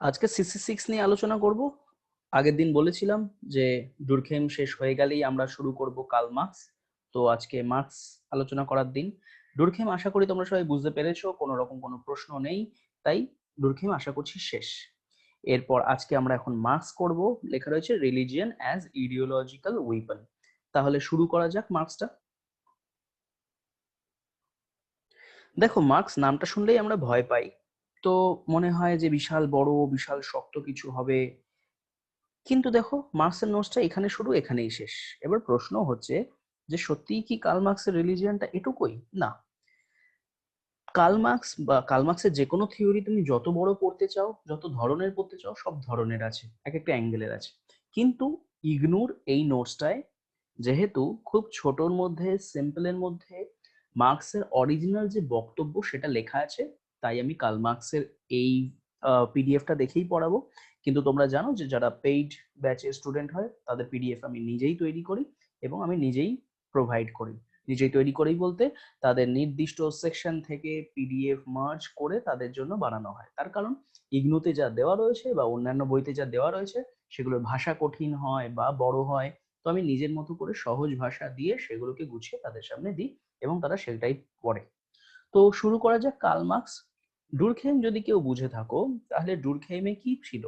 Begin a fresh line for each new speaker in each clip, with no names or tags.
আজকে CC six নিয়ে আলোচনা করব। আগের দিন বলেছিলাম যে দুর্ঘেম শেষ হয়ে গেলেই আমরা শুরু করব কাল মার্কস। তো আজকে মার্কস আলোচনা করার দিন। দুর্খেম আশা করি তোমরা সবাই বুঝতে পেরেছ, কোনো রকম কোনো প্রশ্ন নেই। তাই দুর্ঘেম আশা করছি শেষ। এরপর আজকে আমরা এখন মার্কস করব। লেখা রয়েছে রিলিজিয়ান অ্যাজ ইডিওলজিক্যাল উইপন তাহলে শুরু করা যাক মার্কসটা। দেখো, মার্কস নামটা শুনলেই আমরা ভয় পাই। তো মনে হয় যে বিশাল বড়, বিশাল শক্ত কিছু হবে। কিন্তু দেখো মার্কসের নোটসটা এখানে শুরু, এখানেই শেষ। এবার প্রশ্ন হচ্ছে যে সত্যিই কি কার্ল রিলিজিয়ানটা এটুকুই? না। কার্ল মার্কস বা কার্ল মার্কসের যে কোনো থিওরি তুমি যত বড় পড়তে চাও, যত ধরনের পড়তে চাও, সব ধরনের আছে, এক একটা অ্যাঙ্গেলের আছে। কিন্তু ইগনুর এই নোটসটায় যেহেতু খুব ছোটর মধ্যে সিম্পলের মধ্যে মার্কসের অরিজিনাল যে বক্তব্য সেটা লেখা আছে তাই আমি কার্ল মার্কসের এই পিডিএফটা দেখেই পড়াবো। কিন্তু তোমরা জানো যে যারা পেইড ব্যাচের স্টুডেন্ট হয়, তাদের পিডিএফ আমি নিজেই তৈরি করি এবং আমি নিজেই প্রোভাইড করি। নিজেই তৈরি করেই বলতে তাদের নির্দিষ্ট সেকশন থেকে পিডিএফ মার্জ করে তাদের জন্য বানানো হয়। তার কারণ ইগনুতে যা দেওয়া রয়েছে বা অন্যান্য বইতে যা দেওয়া রয়েছে, সেগুলোর ভাষা কঠিন হয় বা বড় হয়, তো আমি নিজের মতো করে সহজ ভাষা দিয়ে সেগুলোকে গুছিয়ে তাদের সামনে দিই এবং তারা সেটাই পড়ে। তো শুরু করা যাক কার্ল ডুরখেম যদি কেউ বুঝে থাকো, তাহলে ডুরখেমে কি ছিল?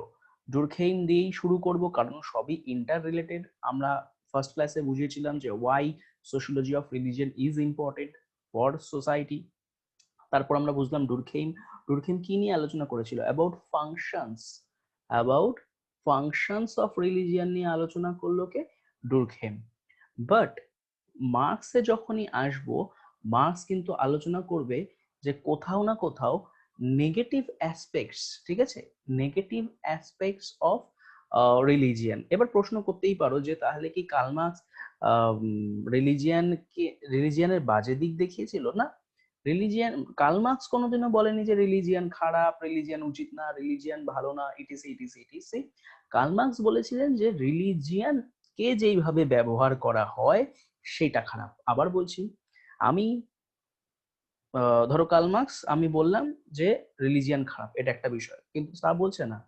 ডুরখেম দিয়েই শুরু করব কারণ সবই ইন্টার রিলেটেড আমরা ফার্স্ট ক্লাসে বুঝিয়েছিলাম যে why sociology of religion is important for society তারপর আমরা বুঝলাম ডুরখেম ডুরখেম কি নিয়ে আলোচনা করেছিল? About functions about functions of religion নিয়ে আলোচনা করল কে? ডুরখেম বাট মার্কসে যখনই আসব মার্কস কিন্তু আলোচনা করবে যে কোথাও না কোথাও নেগেটিভ অ্যাসপেক্টস ঠিক আছে? নেগেটিভ অ্যাসপেক্টস অফ রিলিজিয়ান এবার প্রশ্ন করতেই পারো যে তাহলে কি কালমার্কস রিলিজিয়ানকে রিলিজিয়ানের বাজে দিক দেখিয়েছিল? না। রিলিজিয়ান কালমার্কস কোনোদিনও বলেনি যে রিলিজিয়ান খারাপ রিলিজিয়ান উচিত না রিলিজিয়ান ভালো না ইটিসি ইটিসি ইটিসি কালমার্কস বলেছিলেন যে রিলিজিয়ান কে যেইভাবে ব্যবহার করা হয়, সেটা খারাপ। আবার বলছি, আমি ধরো কালমার্কস আমি বললাম যে রিলিজিয়ান খারাপ, এটা একটা বিষয়। কিন্তু তা বলছে না।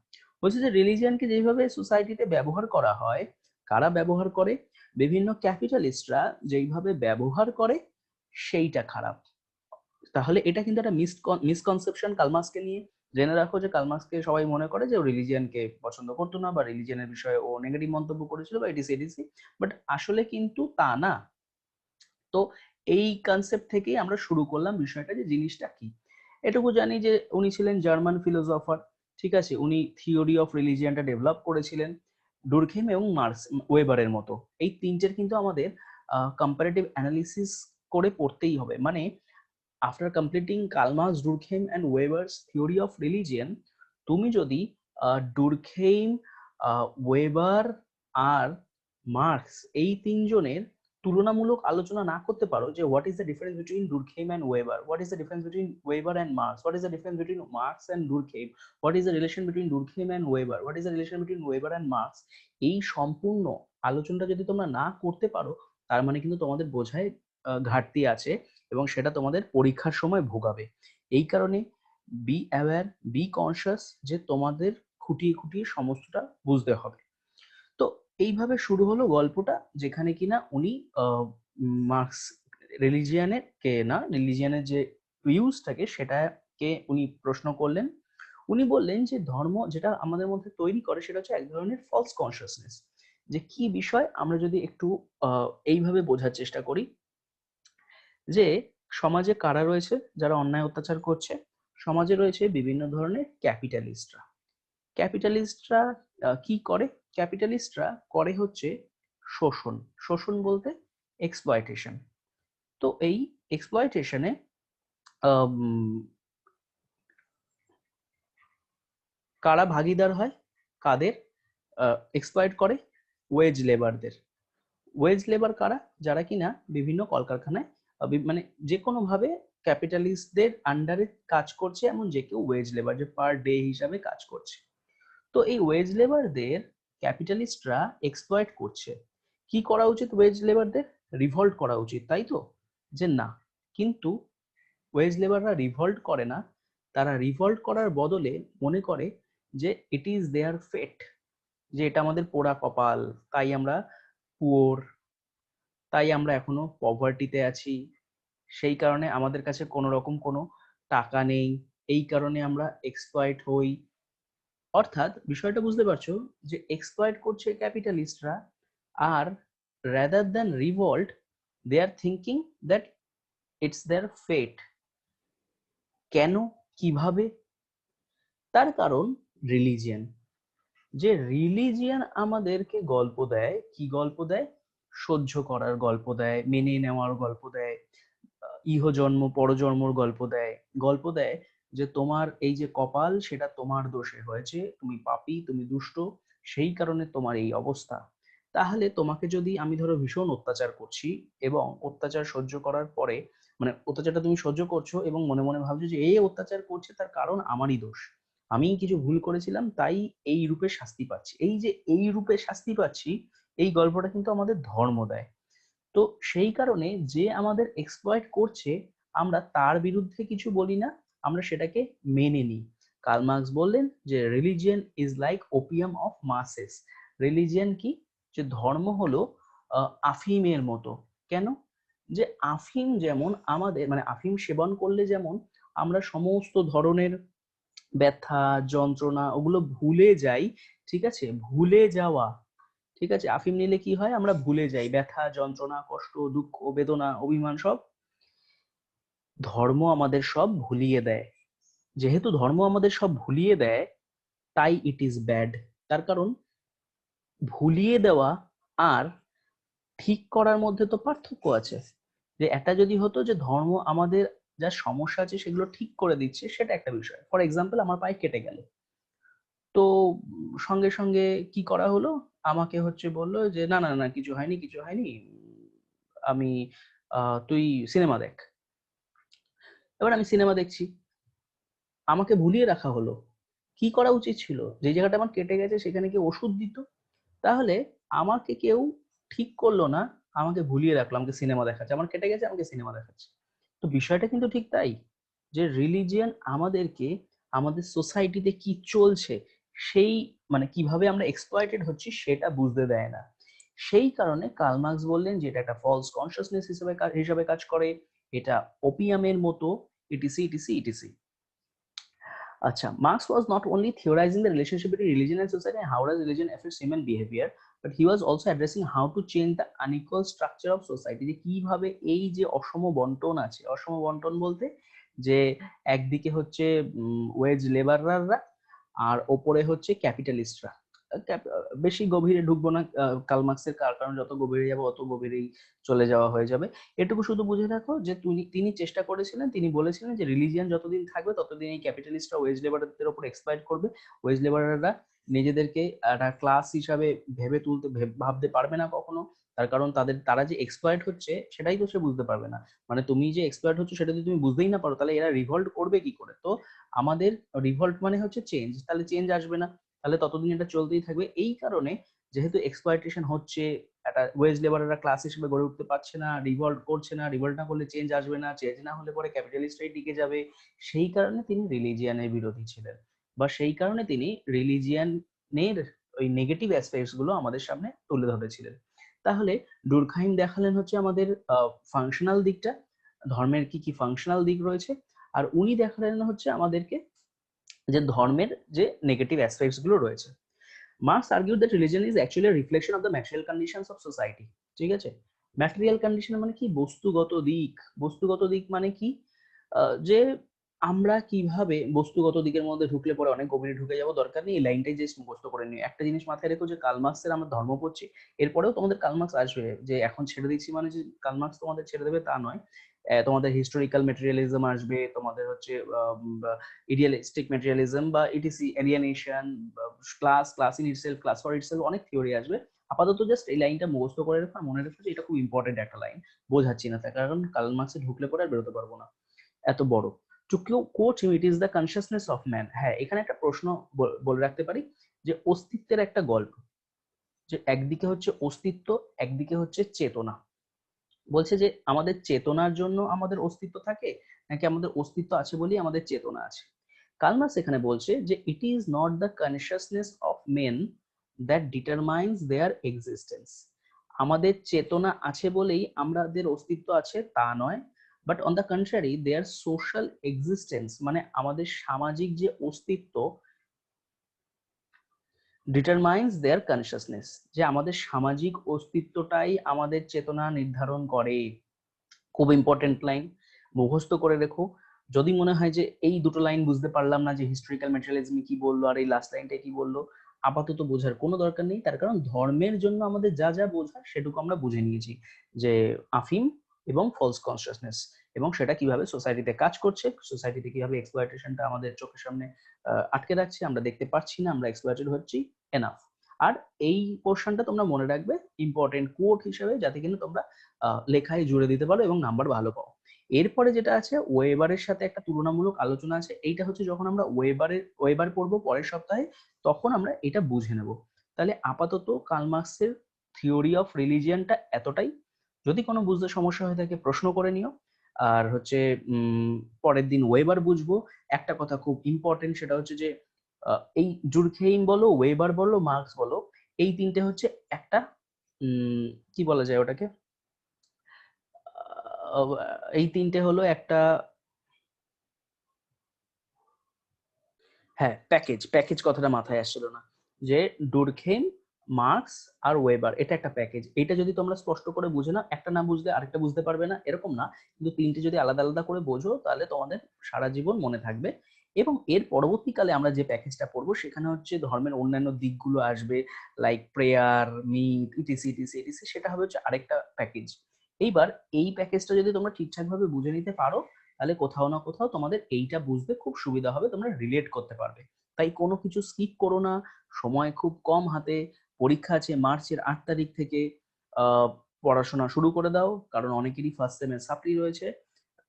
বলছে যে রিলিজিয়ানকে যেভাবে সোসাইটিতে ব্যবহার করা হয়, কারা ব্যবহার করে, বিভিন্ন ক্যাপিটালিস্টরা যেইভাবে ব্যবহার করে, সেইটা খারাপ। তাহলে এটা কিন্তু একটা মিসকনসেপশন কালমার্কসকে নিয়ে। জেনে রাখো যে কালমার্কসকে সবাই মনে করে যে ও রিলিজিয়ানকে পছন্দ করতো না বা রিলিজিয়ানের বিষয়ে ও নেগেটিভ মন্তব্য করেছিল বা এডিসি এডিসি বাট আসলে কিন্তু তা না। তো এই কনসেপ্ট থেকেই আমরা শুরু করলাম বিষয়টা যে জিনিসটা কি। এটুকু জানি যে উনি ছিলেন জার্মান ফিলোসফার ঠিক আছে? উনি থিওরি অফ রিলিজিয়ানটা ডেভেলপ করেছিলেন ডুরখেম এবং মার্কস ওয়েবারের মতো। এই তিনটের কিন্তু আমাদের কম্পারেটিভ অ্যানালিসিস করে পড়তেই হবে। মানে after completing Karl Marx's Durkheim and Weber's theory of religion তুমি যদি ডুরখেম ওয়েবার আর মার্কস এই তিনজনের তুলনামূলক আলোচনা না করতে পারো যে what is the difference between Durkheim and Weber what is the difference between Weber and Marx what is the difference between Marx and Durkheim what is the relation between Durkheim and Weber what is the relation between Weber and Marx এই সম্পূর্ণ আলোচনাটা যদি তোমরা না করতে পারো, তার মানে কিন্তু তোমাদের বোঝায় ঘাটতি আছে এবং সেটা তোমাদের পরীক্ষার সময় ভোগাবে। এই কারণে বি অ্যাওয়ার বি কনসিয়াস যে তোমাদের খুঁটিয়ে খুঁটিয়ে সমস্তটা বুঝতে হবে। এইভাবে শুরু হলো গল্পটা, যেখানে কিনা উনি মার্কস রিলিজিয়ানের কে না, রিলিজিয়ানের যে ইউজটাকে সেটাকে উনি প্রশ্ন করলেন। উনি বললেন যে, ধর্ম যেটা আমাদের মধ্যে তৈরি করে সেটা হচ্ছে এক ধরনের ফলস কনসিয়াসনেস যে কি বিষয় আমরা যদি একটু এইভাবে বোঝার চেষ্টা করি, যে সমাজে কারা রয়েছে যারা অন্যায় অত্যাচার করছে? সমাজে রয়েছে বিভিন্ন ধরনের ক্যাপিটালিস্টরা ক্যাপিটালিস্টরা কি করে? ক্যাপিটালিস্টরা করে হচ্ছে শোষণ। শোষণ বলতে এক্সপ্লয়টেশন তো এই এক্সপ্লয়টেশনে কারা ভাগিদার হয়? কাদের? এক্সপ্লয়েট করে ওয়েজ লেবারদের ওয়েজ লেবার কারা? যারা কিনা বিভিন্ন কলকারখানায় মানে যে কোনো ভাবে ক্যাপিটালিস্টদের আন্ডারে কাজ করছে, এমন যে কেউ ওয়েজ লেবার যে পার ডে হিসাবে কাজ করছে। তো এই ওয়েজ লেবারদের ক্যাপিটালিস্টরা এক্সপ্লয়েট করছে। কি করা উচিত ওয়েজ লেবারদের রিভল্ট করা উচিত, তাই তো? যে না, কিন্তু ওয়েজ লেবাররা রিভল্ট করে না, তারা রিভল্ট করার বদলে মনে করে যে ইট ইজ দেয়ার ফেট যে এটা আমাদের পোড়া কপাল, তাই আমরা পুয়োর তাই আমরা এখনও পভার্টিতে আছি, সেই কারণে আমাদের কাছে কোনো রকম কোনো টাকা নেই, এই কারণে আমরা এক্সপ্লয়েট হই। অর্থাৎ বিষয়টা বুঝতে পারছ যে এক্সপ্লয়েট করছে ক্যাপিটালিস্টরা আর rather than revolt they are thinking that it's their fate কেন? কীভাবে? তার কারণ রিলিজিয়ান যে রিলিজিয়ান আমাদেরকে গল্প দেয়, কি গল্প দেয়? সহ্য করার গল্প দেয়, মেনে নেওয়ার গল্প দেয় ইহজন্ম, পরজন্মর গল্প দেয়। গল্প দেয় যে তোমার এই যে কপাল, সেটা তোমার দোষে হয়েছে, তুমি পাপী, তুমি দুষ্ট, সেই কারণে তোমার এই অবস্থা। তাহলে তোমাকে যদি আমি ধরো ভীষণ অত্যাচার করছি এবং অত্যাচার সহ্য করার পরে মানে অত্যাচারটা তুমি সহ্য করছ এবং মনে মনে ভাবছ যে এই অত্যাচার করছে, তার কারণ আমারই দোষ। আমি কিছু ভুল করেছিলাম, তাই এই রূপে শাস্তি পাচ্ছি। এই যে এই রূপে শাস্তি পাচ্ছি, এই গল্পটা কিন্তু আমাদের ধর্ম দেয়। তো সেই কারণে যে আমাদের এক্সপ্লয়েট করছে, আমরা তার বিরুদ্ধে কিছু বলি না আমরা সেটাকে মেনে নিই। কার্ল মার্কস বললেন যে religion is like opium of masses religion কি? যে, ধর্ম হলো আফিমের মতো। কেন? যে, আফিম যেমন আমাদের মানে আফিম সেবন করলে যেমন আমরা সমস্ত ধরনের ব্যথা, যন্ত্রণা ওগুলো ভুলে যাই, ঠিক আছে? ভুলে যাওয়া, ঠিক আছে? আফিম নিলে কি হয়? আমরা ভুলে যাই। ব্যথা, যন্ত্রণা, কষ্ট, দুঃখ, বেদনা, অভিমান সব ধর্ম আমাদের সব ভুলিয়ে দেয়। যেহেতু ধর্ম আমাদের সব ভুলিয়ে দেয়, তাই ইট ইজ ব্যাড তার কারণ, ভুলিয়ে দেওয়া আর ঠিক করার মধ্যে তো পার্থক্য আছে। যে একটা যদি হতো যে ধর্ম আমাদের যা সমস্যা আছে সেগুলো ঠিক করে দিচ্ছে, সেটা একটা বিষয়। ফর এক্সাম্পল আমার পায়ে কেটে গেল। তো সঙ্গে সঙ্গে কি করা হলো? আমাকে হচ্ছে বলল যে, না না না, কিছু হয়নি কিছু হয়নি। আমি তুই সিনেমা দেখ। এবার আমি সিনেমা দেখছি। আমাকে ভুলিয়ে রাখা হলো। কি করা উচিত ছিল? যে জায়গাটা আমার কেটে গেছে, সেখানে কি ওষুধ দিত। তাহলে আমাকে কেউ ঠিক করল না, আমাকে ভুলিয়ে রাখল, আমাকে সিনেমা দেখাচ্ছে। আমার কেটে গেছে, আমাকে সিনেমা দেখাচ্ছে। তো বিষয়টা কিন্তু ঠিক তাই, যে রিলিজিয়ান আমাদেরকে, আমাদের সোসাইটিতে কি চলছে, সেই মানে কীভাবে আমরা এক্সপ্লয়েটেড হচ্ছি, সেটা বুঝতে দেয় না। সেই কারণে কার্ল মার্কস বললেন যে এটা একটা ফলস কনসিয়াসনেস হিসেবে হিসাবে কাজ করে। এটা ওপিয়ামের মতো ইটিসি ইটিসি ইটিসি আচ্ছা Marx was not only theorising the relationship between religion and society and how does religion affect human behavior, but he was also addressing how to change the unequal structure of society. যে কীভাবে এই যে অসম বন্টন আছে, অসম বন্টন বলতে যে একদিকে হচ্ছে ওয়েজ লেবাররা আর ওপরে হচ্ছে ক্যাপিটালিস্টরা বেশি গভীরে ঢুকবো না কালমার্ক্সের কারণ যত গভীরে যাব অত গভীরেই চলে যাওয়া হয়ে যাবে। এটুকু শুধু বুঝে রাখো যে তিনি তিনি চেষ্টা করেছিলেন, তিনি বলেছিলেন যে রিলিজিয়ান যতদিন থাকবে ততদিন এই ক্যাপিটালিস্টরা ওয়েজ লেবারদের উপর এক্সপ্লয়েট করবে। ওয়েজ লেবাররা নিজেদেরকে একটা ক্লাস হিসাবে ভেবে তুলতে ভেব- ভাবতে পারবে না কখনো। তার কারণ তাদের, তারা যে এক্সপ্লয়েট হচ্ছে সেটাই তো সে বুঝতে পারবে না। মানে তুমি যে এক্সপ্লয়েট হচ্ছে সেটা যদি তুমি বুঝতেই না পারো, তাহলে এরা রিভল্ট করবে কি করে? তো আমাদের রিভল্ট মানে হচ্ছে চেঞ্জ তাহলে চেঞ্জ আসবে না। তাহলে ততদিন এটা চলতেই থাকবে। এই কারণে যেহেতু এক্সপ্লয়টেশন হচ্ছে, একটা ওয়েজ লেবাররা ক্লাস হিসেবে গড়ে উঠতে পারছে না রিভল্ট করছে না রিভল্ট না করলে চেঞ্জ আসবে না চেঞ্জ না হলে পরে ক্যাপিটালিস্টরাই টিকে যাবে। সেই কারণে তিনি রিলিজিয়ানের বিরোধী ছিলেন বা সেই কারণে তিনি রিলিজিয়ানের ওই নেগেটিভ অ্যাসপেক্টসগুলো আমাদের সামনে তুলে ধরেছিলেন। তাহলে ডুরখাইম দেখালেন হচ্ছে আমাদের ফাংশনাল দিকটা, ধর্মের কি কি ফাংশনাল দিক রয়েছে, আর উনি দেখালেন হচ্ছে আমাদেরকে যে ধর্মের যে নেগেটিভ অ্যাসপেক্টসগুলো রয়েছে। Marx argued that religion is actually reflection of the material conditions of society ঠিক আছে? ম্যাটেরিয়াল কন্ডিশন মানে কি? বস্তুগত দিক। বস্তুগত দিক মানে কি? যে আমরা কীভাবে বস্তুগত দিকের মধ্যে ঢুকলে পরে অনেক গভীরে ঢুকে যাব, দরকার নেই, এই লাইনটাই যে মুখস্থ করে নিও। একটা জিনিস মাথায় রেখো যে কালমার্কসের আমরা ধর্ম পড়ছি, এরপরেও তোমাদের কালমার্কস আসবে। যে এখন ছেড়ে দিচ্ছি মানে যে কালমার্কস তোমাদের ছেড়ে দেবে তা নয়। তোমাদের হিস্টোরিক্যাল মেটেরিয়ালিজম আসবে, তোমাদের হচ্ছে ইডিয়ালিস্টিক মেটেরিয়ালিজম বা etc alienation class class in itself class for itself অনেক থিওরি আসবে। আপাতত জাস্ট এই লাইনটা মুখস্থ করে রাখো মনে রেখো যে এটা খুব ইম্পর্টেন্ট একটা লাইন বোঝাচ্ছি না তার কারণ কার্ল মার্কসে ঢুকলে পরে আর বেরোতে পারব না। এত বড়। To quote him it is the consciousness of man হ্যাঁ এখানে একটা প্রশ্ন বলে রাখতে পারি যে অস্তিত্বের একটা গল্প। যে একদিকে হচ্ছে অস্তিত্ব, একদিকে হচ্ছে চেতনা। বলছে যে, আমাদের চেতনার জন্য আমাদের অস্তিত্ব থাকে, নাকি আমাদের অস্তিত্ব আছে বলেই আমাদের চেতনা আছে? কালমাস এখানে বলছে যে it is not the consciousness of men that determines their existence আমাদের চেতনা আছে বলেই আমাদের অস্তিত্ব আছে তা নয় but on the contrary their social existence মানে আমাদের সামাজিক যে অস্তিত্ব ডিটারমাইন্স দেয়ার কনসিয়াসনেস যে আমাদের সামাজিক অস্তিত্বটাই আমাদের চেতনা নির্ধারণ করে। খুব ইম্পর্টেন্ট লাইন মুখস্থ করে রেখো। যদি মনে হয় যে এই দুটো লাইন বুঝতে পারলাম না, যে হিস্টোরিক্যাল ম্যাটেরিয়ালিজম কি বলল আর এই লাস্ট লাইনটা কি বলল, আপাতত বোঝার কোনো দরকার নেই। তার কারণ ধর্মের জন্য আমাদের যা যা বোঝার সেটুকু আমরা বুঝে নিয়েছি, যে আফিম এবং ফলস কনসিয়াসনেস এবং সেটা কীভাবে সোসাইটিতে কাজ করছে সোসাইটিতে কীভাবে এক্সপ্লয়টেশনটা আমাদের চোখের সামনে আটকে রাখছে, আমরা দেখতে পাচ্ছি না, আমরা এক্সপ্লয়েটেড হচ্ছি এনাফ আর এই পোর্শনটা তোমরা মনে রাখবে ইম্পর্টেন্ট কোড হিসেবে, যাতে কিনা তোমরা লেখায় জুড়ে দিতে পারো এবং নাম্বার ভালো পাও। এরপরে যেটা আছে ওয়েবারের সাথে একটা তুলনামূলক আলোচনা আছে, এইটা হচ্ছে যখন আমরা ওয়েবারের ওয়েবার পড়ব পরের সপ্তাহে, তখন আমরা এটা বুঝে নেব। তাহলে আপাতত কালমার্কসের থিওরি অফ রিলিজিয়ানটা এতটাই। যদি কোনো বুঝতে সমস্যা হয়ে থাকে, প্রশ্ন করে নিও। আর হচ্ছে পরের দিন ওয়েবার বুঝব। একটা কথা খুব ইম্পর্টেন্ট সেটা হচ্ছে যে এই জুরখেইম বলো ওয়েবার বলো মার্কস বলো, এই তিনটে হচ্ছে একটা কি বলা যায় ওটাকে? এই তিনটে হলো একটা হ্যাঁ প্যাকেজ প্যাকেজ কথাটা মাথায় আসছিল না। যে ডুরখেম মার্কস আর ওয়েবার এটা একটা প্যাকেজ এটা যদি তোমরা স্পষ্ট করে বুঝে না একটা না বুঝলে আরেকটা বুঝতে পারবে না, এরকম না। কিন্তু তিনটে যদি আলাদা আলাদা করে বোঝো, তাহলে তোমাদের সারা জীবন মনে থাকবে। এবং এর পরবর্তীকালে আমরা যে প্যাকেজটা পড়ব, সেখানে হচ্ছে ধর্মের অন্যান্য দিকগুলো আসবে like prayer meet etc etc etc সেটা হবে হচ্ছে আরেকটা প্যাকেজ এইবার এই প্যাকেজটা যদি তোমরা ঠিকঠাক ভাবে বুঝে নিতে পারো, তাহলে কোথাও না কোথাও তোমাদের এইটা বুঝতে খুব সুবিধা হবে, তোমরা রিলেট করতে পারবে। তাই কোনো কিছু স্কিপ করো না, সময় খুব কম হাতে পরীক্ষা আছে মার্চের আট তারিখ থেকে পড়াশোনা শুরু করে দাও, কারণ অনেকেরই ফার্স্ট সেমের সাপ্লি রয়েছে।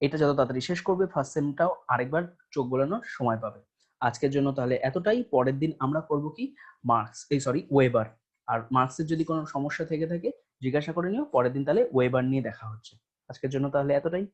এটা যত তাড়াতাড়ি শেষ করবে ফার্স্ট সেমটাও আরেকবার চোখ বোলানোর সময় পাবে। আজকের জন্য তাহলে এতটাই, পরের দিন আমরা করব কি? মার্কস এই সরি ওয়েবার আর মার্কসের যদি কোনো সমস্যা থেকে থাকে, জিজ্ঞাসা করে নিও, পরের দিন তাহলে ওয়েবার নিয়ে দেখা হচ্ছে। আজকের জন্য তাহলে এতটাই।